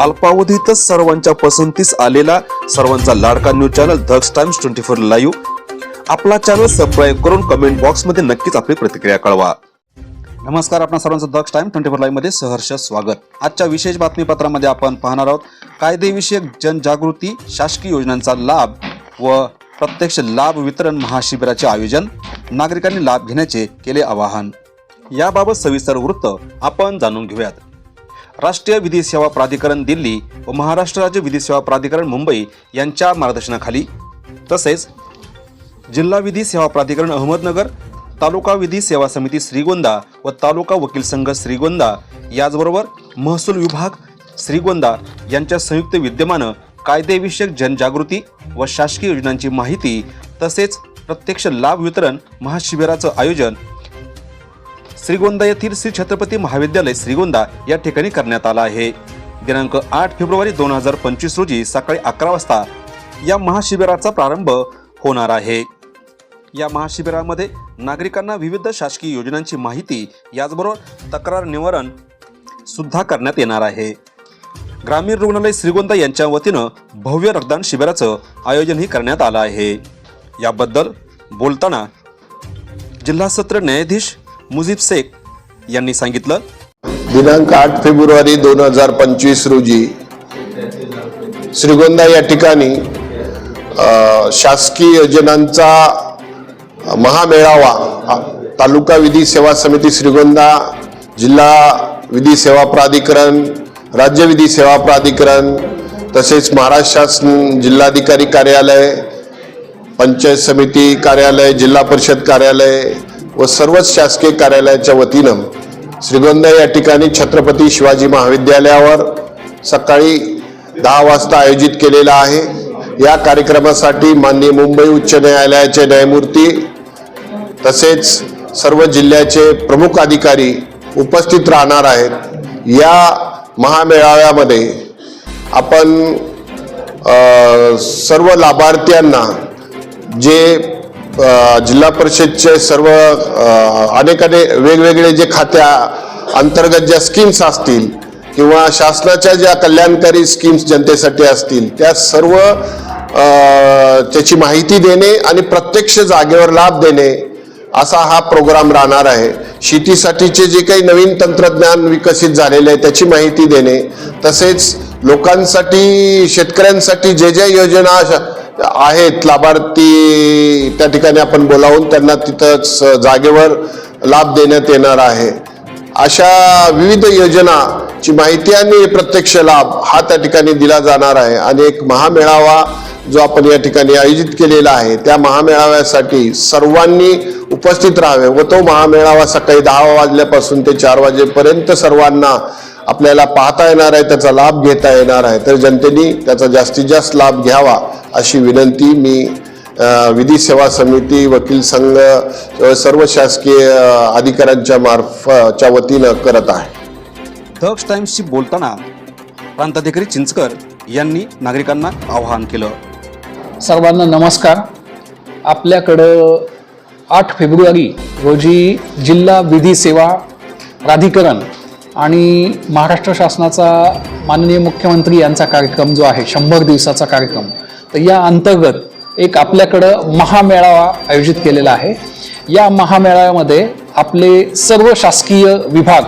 अल्पावधीतच सर्वांच्या पसंतीस आलेला सर्वांचा लाडका news channel Daksh times twenty four live. आपला चॅनल सबस्क्राईब करून कमेंट बॉक्समध्ये नक्कीच आपली प्रतिक्रिया कळवा. नमस्कार आपण सर्वांचं दक्ष टाइम ट्वेंटी फोर लाईव्हमध्ये सहर्ष स्वागत. आजच्या विशेष बातमीपत्रामध्ये आपण पाहणार आहोत कायदेविषयक जनजागृती शासकीय योजनांचा लाभ व प्रत्यक्ष लाभ वितरण महाशिबिराचे आयोजन नागरिकांनी लाभ घेण्याचे केले आवाहन. याबाबत सविस्तर वृत्त आपण जाणून घेऊयात. राष्ट्रीय विधी सेवा प्राधिकरण दिल्ली व महाराष्ट्र राज्य विधी सेवा प्राधिकरण मुंबई यांच्या मार्गदर्शनाखाली. तसेच जिल्हा विधी सेवा प्राधिकरण अहमदनगर तालुका विधी सेवा समिती श्रीगोंदा व तालुका वकील संघ श्रीगोंदा याचबरोबर महसूल विभाग श्रीगोंदा यांच्या संयुक्त विद्यमानं कायदेविषयक जनजागृती व शासकीय योजनांची माहिती तसेच प्रत्यक्ष लाभ वितरण महाशिबिराचं आयोजन श्रीगोंदा येथील श्री छत्रपती महाविद्यालय श्रीगोंदा या ठिकाणी करण्यात आला आहे. दिनांक आठ फेब्रुवारी दोन हजार पंचवीस रोजी सकाळी अकरा वाजता या महाशिबिराचा प्रारंभ होणार आहे. या महाशिबिरामध्ये नागरिकांना विविध शासकीय योजनांची माहिती याचबरोबर तक्रार निवारण सुद्धा करण्यात येणार आहे. ग्रामीण रुग्णालय श्रीगोंदा यांच्या वतीनं भव्य रक्तदान शिबिराचं आयोजनही करण्यात आलं आहे. याबद्दल बोलताना जिल्हा सत्र न्यायाधीश मुजीब शेख यांनी सांगितलं. दिनांक आठ फेब्रुवारी दोन हजार पंचवीस रोजी श्रीगोंदा या ठिकाणी शासकीय योजनांचा महामेळावा तालुका विधी सेवा समिती श्रीगोंदा जिल्हा विधी सेवा प्राधिकरण राज्य विधी सेवा प्राधिकरण तसेच महाराष्ट्र शासन जिल्हाधिकारी कार्यालय पंचायत समिती कार्यालय जिल्हा परिषद कार्यालय व सर्वच शासकीय कार्यालयाच्या वतीनं श्रीगोंदा या ठिकाणी छत्रपती शिवाजी महाविद्यालयावर सकाळी दहा वाजता आयोजित केलेला आहे. या कार्यक्रमासाठी माननीय मुंबई उच्च न्यायालयाचे न्यायमूर्ती तसेच सर्व जिल्ह्याचे प्रमुख अधिकारी उपस्थित राहणार आहेत. या महामेळाव्यामध्ये आपण सर्व लाभार्थ्यांना जे जिल्हा परिषदचे सर्व अनेक अनेक वेगवेगळे जे खात्या अंतर्गत ज्या स्कीम्स असतील किंवा शासनाच्या ज्या कल्याणकारी स्कीम्स जनतेसाठी असतील त्या सर्व त्याची माहिती देणे आणि प्रत्यक्ष जागेवर लाभ देणे असा हा प्रोग्राम राहणार आहे. शेतीसाठीचे जे काही नवीन तंत्रज्ञान विकसित झालेले आहे त्याची माहिती देणे. तसेच लोकांसाठी शेतकऱ्यांसाठी जे ज्या योजना आहेत लाभार्थी त्या ठिकाणी आपण बोलावून त्यांना तिथंच जागेवर लाभ देण्यात येणार आहे. अशा विविध योजनाची माहिती आणि प्रत्यक्ष लाभ हा त्या ठिकाणी दिला जाणार आहे आणि एक महामेळावा जो आपण या ठिकाणी आयोजित केलेला आहे त्या महामेळाव्यासाठी सर्वांनी उपस्थित राहावे व तो महामेळावा सकाळी दहा वाजल्यापासून ते चार वाजेपर्यंत सर्वांना आपल्याला पाहता येणार आहे त्याचा लाभ घेता येणार आहे. तर जनतेने त्याचा जास्तीत जास्त लाभ घ्यावा अशी विनंती मी विधी सेवा समिती वकील संघ सर्व शासकीय अधिकाऱ्यांच्या मार्फतच्या वतीनं करत आहे. दक्ष टाइम्सशी बोलताना प्रांताधिकारी चिंचकर यांनी नागरिकांना आवाहन केलं. सर्वांना नमस्कार. आपल्याकडं आठ फेब्रुवारी रोजी जिल्हा विधी सेवा प्राधिकरण आणि महाराष्ट्र शासनाचा माननीय मुख्यमंत्री यांचा कार्यक्रम जो आहे शंभर दिवसाचा कार्यक्रम तर या अंतर्गत एक आपल्याकडं महामेळावा आयोजित केलेला आहे. या महामेळाव्यामध्ये आपले सर्व शासकीय विभाग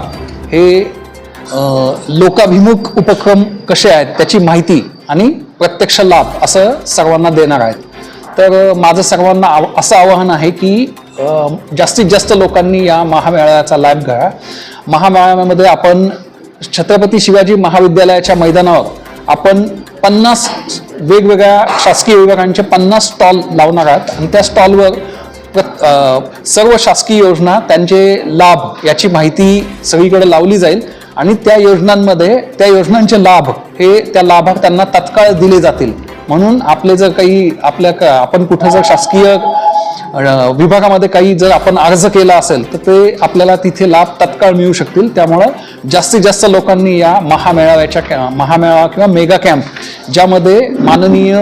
हे लोकाभिमुख उपक्रम कसे आहेत त्याची माहिती आणि प्रत्यक्ष लाभ असं सर्वांना देणार आहेत. तर माझं सर्वांना आव असं आवाहन आहे की जास्तीत जास्त लोकांनी या महामेळाव्याचा लाभ घ्या. महामेळाव्यामध्ये आपण छत्रपती शिवाजी महाविद्यालयाच्या मैदानावर आपण पन्नास वेगवेगळ्या शासकीय विभागांचे पन्नास स्टॉल लावणार आहात. आणि त्या स्टॉलवर सर्व शासकीय योजना त्यांचे लाभ याची माहिती सगळीकडे लावली जाईल. आणि त्या योजनांमध्ये त्या योजनांचे लाभ हे त्या लाभार्थ्यांना तत्काळ दिले जातील. म्हणून आपले जर काही आपल्या आपण कुठं जर शासकीय विभागामध्ये काही जर आपण अर्ज केला असेल तर ते आपल्याला तिथे लाभ तत्काळ मिळू शकतील. त्यामुळं जास्तीत जास्त लोकांनी या महामेळाव्याच्या कॅ- महामेळावा किंवा मेगा कॅम्प ज्यामध्ये माननीय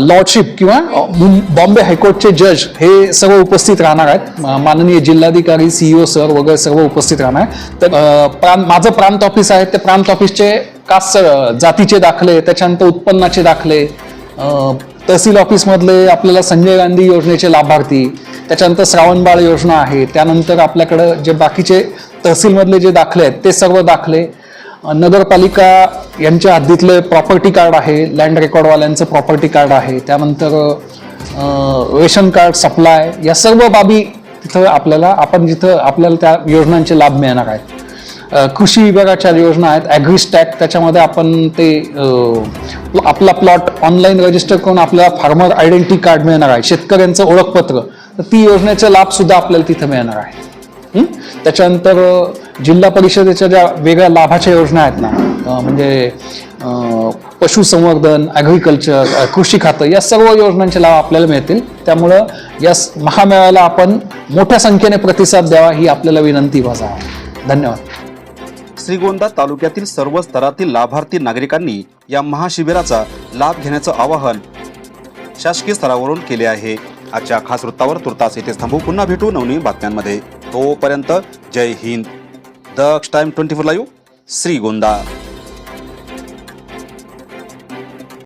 लॉर्डशिप किंवा बॉम्बे हायकोर्टचे जज हे सर्व उपस्थित राहणार आहेत. माननीय जिल्हाधिकारी सीईओ सर वगैरे सर्व उपस्थित राहणार आहेत. तर प्रांत माझं प्रांत ऑफिस आहे ते प्रांत ऑफिसचे कास्ट जातीचे दाखले त्याच्यानंतर उत्पन्नाचे दाखले तहसील ऑफिसमधले आपल्याला संजय गांधी योजनेचे लाभार्थी त्याच्यानंतर श्रावणबाळ योजना आहे त्यानंतर आपल्याकडं जे बाकीचे तहसीलमधले जे दाखले आहेत ते सर्व दाखले. नगरपालिका यांच्या हद्दीतले प्रॉपर्टी कार्ड आहे लँड रेकॉर्डवाल्यांचं प्रॉपर्टी कार्ड आहे त्यानंतर रेशन कार्ड सप्लाय या सर्व बाबी तिथं आपल्याला आपण जिथं आपल्याला त्या योजनांचे लाभ मिळणार आहेत. कृषी विभागाच्या योजना आहेत. ॲग्रीस्टॅक त्याच्यामध्ये आपण ते आपला प्लॉट ऑनलाईन रजिस्टर करून आपल्याला फार्मर आयडेंटिटी कार्ड मिळणार आहे. शेतकऱ्यांचं ओळखपत्र. तर ती योजनेचा लाभसुद्धा आपल्याला तिथं मिळणार आहे. त्याच्यानंतर जिल्हा परिषदेच्या ज्या वेगळ्या लाभाच्या योजना आहेत ना म्हणजे पशुसंवर्धन ॲग्रिकल्चर कृषी खातं या सर्व योजनांचे लाभ आपल्याला मिळतील. त्यामुळं या महामेळ्याला आपण मोठ्या संख्येने प्रतिसाद द्यावा ही आपल्याला विनंती माझा धन्यवाद. श्रीगोंदा तालुक्यातील सर्व स्तरातील लाभार्थी नागरिकांनी या महाशिबिराचा लाभ घेण्याचं आवाहन शासकीय स्तरावरून केले आहे. आजच्या खास वृत्तावर तुर्तास येथेच थांबू. पुन्हा भेटू नवनवीन बातम्यांमध्ये. तोपर्यंत जय Hind. Daksh time twenty four live. Shrigonda.